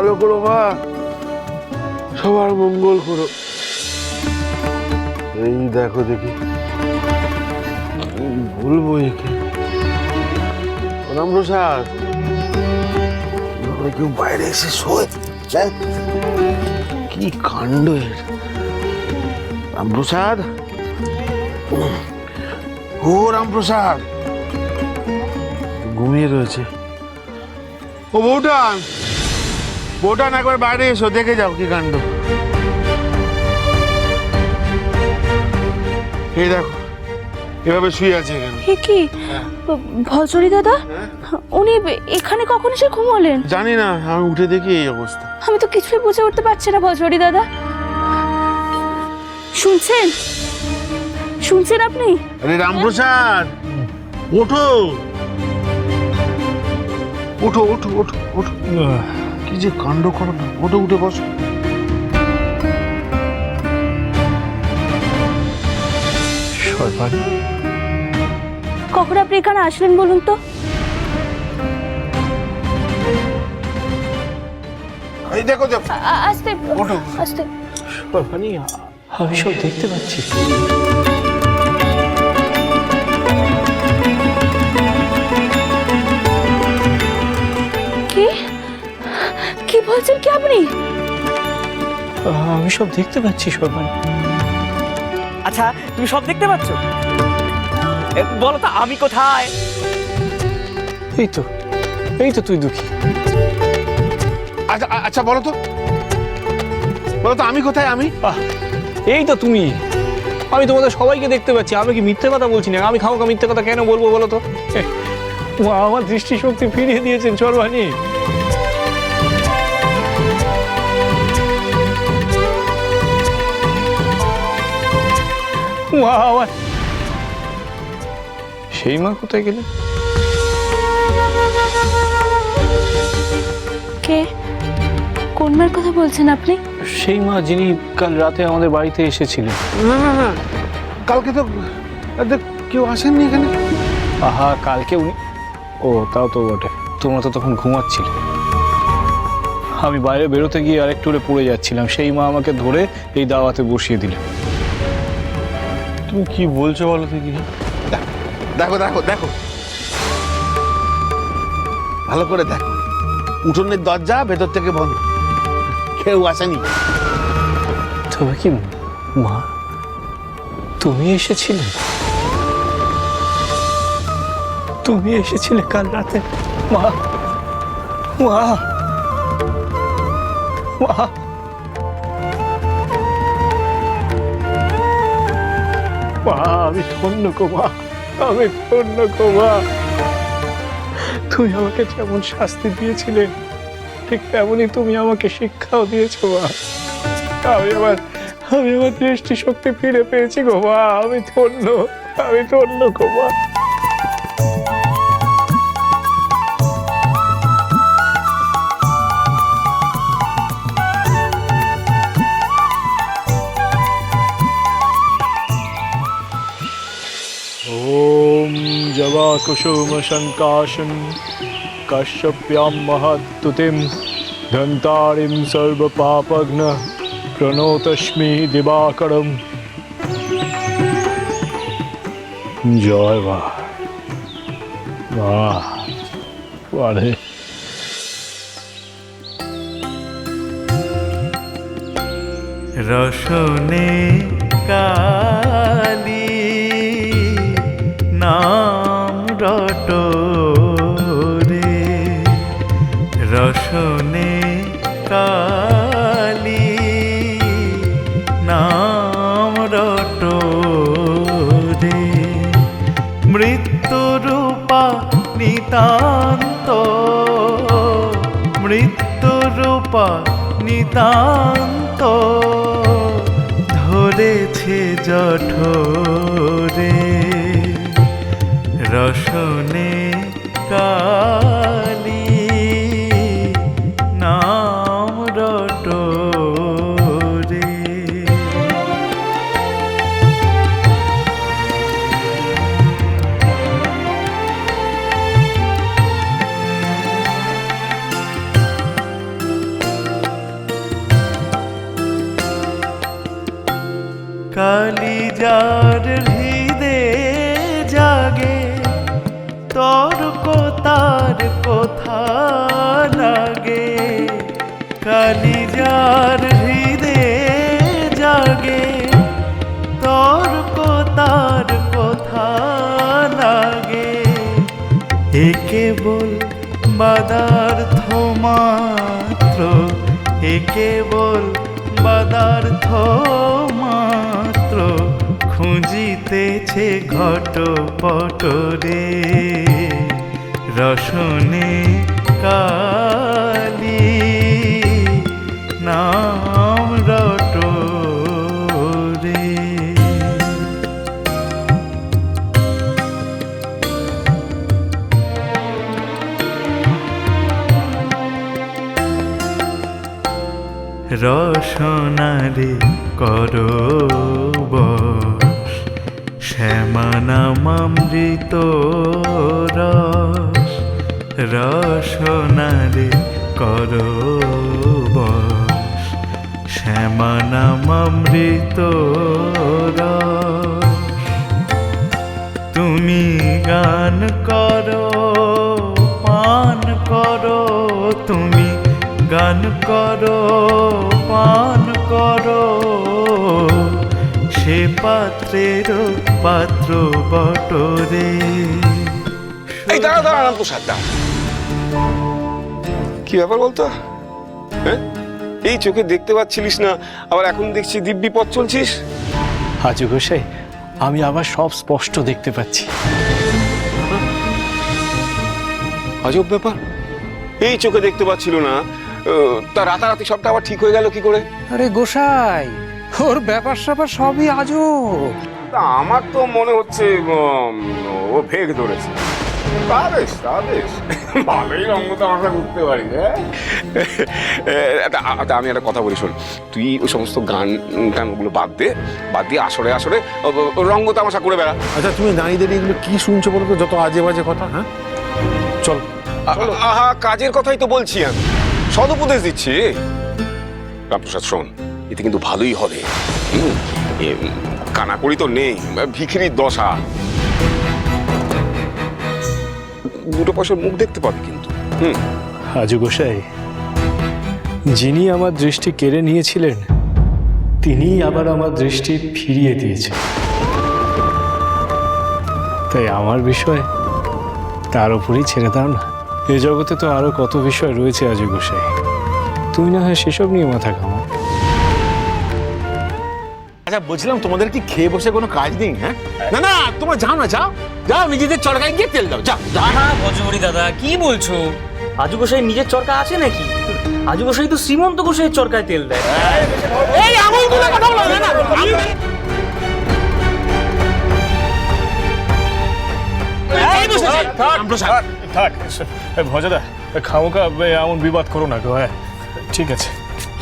ভালো করো, মা। সবার মঙ্গল করো। এই দেখো দেখি। কি বলব একে। রামপ্রসাদ ঘরে কেউ বাইরে এসে? কি কাণ্ড এর। রামপ্রসাদ ও রামপ্রসাদ ঘুমিয়ে রয়েছে। ও বউটান বউটান একবার বাইরে এসো দেখে যাও কি কাণ্ড। এই দেখো এভাবে শুয়ে আছে এখানে। এ কি? ভজরি দাদা? উনি এখানে কখন এসে ঘুমোলেন? জানি না আমি উঠে দেখি এই অবস্থা। আমি তো কিছুই বুঝে উঠতে পারছি না ভজরি দাদা। শুনছেন? শুনছেন আপনি? আরে রামপ্রসাদ! ওঠো! ওঠো ওঠো ওঠো ওঠো। কি যে কাণ্ড করো না ওঠো উঠে বসো। কখন আপনি এখানে আসলেন বলুন তো? এই দেখো আ- আস্তে ওঠো। আস্তে। আমি সব দেখতে পাচ্ছি। কি বলছেন কি আপনি? আমি সব দেখতে পাচ্ছি সর্বাণী আচ্ছা তুমি সব দেখতে পাচ্ছ? বলো তো আমি কোথায়? এই তো এই তো তুই দুঃখী। আচ্ছা আচ্ছা বলো তো। বলো তো আমি কোথায় আমি? এই তো তুমি। আমি তোমাদের সবাইকে দেখতে পাচ্ছি। আমি কি মিথ্যে কথা বলছি না আমি খামোখা মিথ্যে কথা কেন বলব বলো তো? আমার দৃষ্টিশক্তি ফিরিয়ে দিয়েছেন সর্বাণী সেই মা কোথায় গেলেন কে? কোন মার কথা বলছেন আপনি? সেই মা যিনি কাল রাতে আমাদের বাড়িতে এসেছিলেন। না না না কালকে তো কেউ আসেননি এখানে? আহা কালকে উনি ও তাও তো বটে। তোমরা তো তখন ঘুমাচ্ছিলে। আমি বাইরে বেরোতে গিয়ে আরেকটু পড়ে যাচ্ছিলাম। সেই মা আমাকে ধরে এই দাওয়াতে বসিয়ে দিলেন। তুমি কি বলছো বলো দেখি। দেখো দেখো দেখো ভালো করে দেখো। উঠোনের দরজা ভেতর থেকে বন্ধ। কেউ আসেনি। তবে কি মা তুমি এসেছিলে? তুমি এসেছিলে কাল রাতে? মা মা মা। মা, আমি ধন্য কুমা আমি ধন্য কুমা তুমি আমাকে যেমন শাস্তি দিয়েছিলে, ঠিক তেমনই তুমি আমাকে শিক্ষাও দিয়েছ মা। আমি আমার আমি আমার দৃষ্টি শক্তি ফিরে পেয়েছি গো মা, আমি ধন্য আমি ধন্য গো মা। जवाकुसुमशङ्काशं कश्यप्यां महत्तुतिं धन्तारिं सर्वपापघ्न প্রণতস্মি দিবাকরম জয় মা মা বাড়ে রসনে কালি কালি নাম রে। মৃত্যুরূপা নিতান্ত মৃত্যুরূপা নিতান্ত। ধরেছে জঠরে রসনে কালি কালিজার হৃদে জাগে, তর্ক তার কোথা লাগে। কালিজার হৃদে জাগে, তর্ক তার কোথা লাগে। এ কেবল বাদার্থ মাত্র এ কেবল বাদার্থ মাত্র খুঁজিতেছে ঘট পটরে রসনে কালি নাম রট রে। রসনারে করো বশ শ্যামানামৃত রস রসনারে করো বশ শ্যামানামৃত রস তুমি গান করো, পান করো, তুমি গান করো, পান করো। সে পাত্রের পাত্র বটরে। এই দাঁড়া দাঁড়া প্রসাদ দাঁড়া কি ব্যাপার বলতো? হ্যাঁ? এই চোখে দেখতে পাচ্ছিলিস না আবার এখন দেখছি দিব্যি পথ চলছিস? হাজু গোসাই আমি আবার সব স্পষ্ট দেখতে পাচ্ছি। আজব ব্যাপার। এই চোখে দেখতে পাচ্ছিল না তা রাতারাতি সবটা আবার ঠিক হয়ে গেল কি করে? আরে গোসাই ওর ব্যাপার স্যাপার সবই আজব। তা আমার তো মনে হচ্ছে ও ভেগ ধরেছে। তা বেশ তা বেশ। ভালোই রঙ্গ তামাশা করতে পারি হ্যাঁ? তা- তা আমি একটা কথা বলি শোন। তুই ওই সমস্ত গান গানগুলো বাদ দে বাদ দিয়ে আসরে আসরে রঙ্গ তামাশা করে বেড়া। আচ্ছা তুমি দাঁড়িয়ে এগুলো কি শুনছো বলো তো যত আজে বাজে কথা হ্যাঁ? চল আহা কাজের কথাই তো বলছি আমি। সদুপদেশ দিচ্ছি। রামপ্রসাদ শোন এতে কিন্তু ভালোই হবে। হুম, কানাকড়ি তো নেই ভিখিরির দশা। দুটো পয়সার মুখ দেখতে পাবি কিন্তু। হুম। হাজু গোসাই, যিনি আমার দৃষ্টি কেড়ে নিয়েছিলেন, তিনিই আবার আমার দৃষ্টি ফিরিয়ে দিয়েছেন। তাই আমার বিষয় তার উপরেই ছেড়ে দাও না। এ জগতে তো আরও কত বিষয় রয়েছে আজু গোসাই। তুই না হয় সেসব নিয়ে মাথা ঘামো। আচ্ছা বলছিলাম তোমাদের কি খেয়ে বসে কোনো কাজ নেই হ্যাঁ? না না তোমরা যাও না যাও। যাও নিজেদের চড়কায় গিয়ে তেল দাও যাও। আহা ভজহরি দাদা কি বলছো? আজু গোসাই নিজের চরকা আছে নাকি? আজু গোসাই তো শ্রীমন্ত গোসাইয়ের চরকায় তেল দেয়। এই আঙুল তুলে কথা বলো না না আমি- এই বসেছে। রামপ্রসাদ, থাক ভজাদা খামোকা এমন বিবাদ করো না গো হ্যাঁ। ঠিক আছে।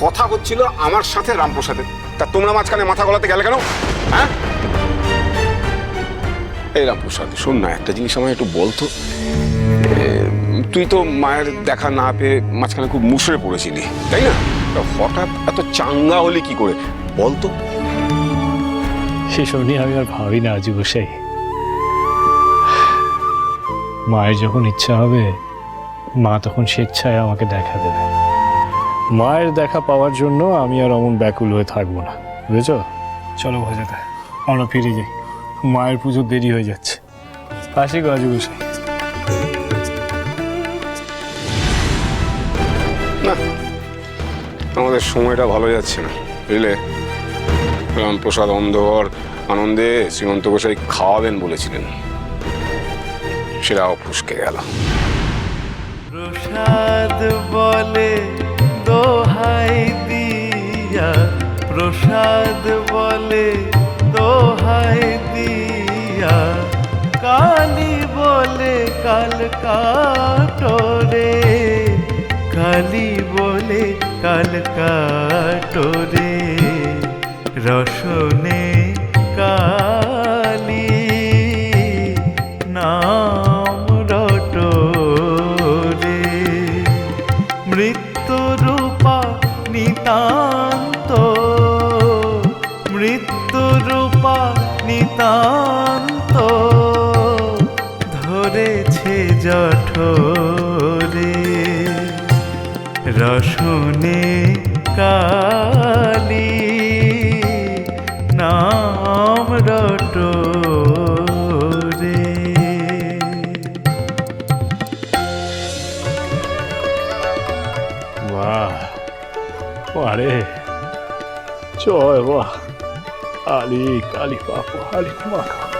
কথা হচ্ছিল আমার সাথে রামপ্রসাদের। তা তোমরা মাঝখানে মাথা গলাতে গেলে কেন? হ্যাঁ? এই রামপ্রসাদ, শোন না, একটা জিনিস আমায় একটু বলতো তুই তো মায়ের দেখা না পেয়ে মাঝখানে খুব মুসড়ে পড়েছিলি, তাই না? হঠাৎ এত চাঙ্গা হলি কি করে? বলতো সেসব নিয়ে আমি আর ভাবি না গোসাই মায়ের যখন ইচ্ছা হবে, মা তখন স্বেচ্ছায় আমাকে দেখা দেবে। মায়ের দেখা পাওয়ার জন্য আমি আর অমন ব্যাকুল হয়ে থাকব না বুঝেছ? চলো ভজাদা আমরা ফিরে যাই। মায়ের পুজো দেরি হয়ে যাচ্ছে। আসি গো আজু গোসাই না আমাদের সময়টা ভালো যাচ্ছে না বুঝলে? রামপ্রসাদ অন্ধর আনন্দে শ্রীমন্ত গোসাই খাওয়াবেন বলেছিলেন। সেটাও ফুসকে গেল। প্রসাদ বলে প্রসাদ বলে দোহাই দিয়া। কালি বলে কাল কাটরে। কালি বলে কাল কাটরে। রসনে কালী নিতান্ত ধরেছে জঠরে। রসনে কালি নাম রটরে। বাহ আরে জয় বাহ। আলি কালী বাপু আলি মাখা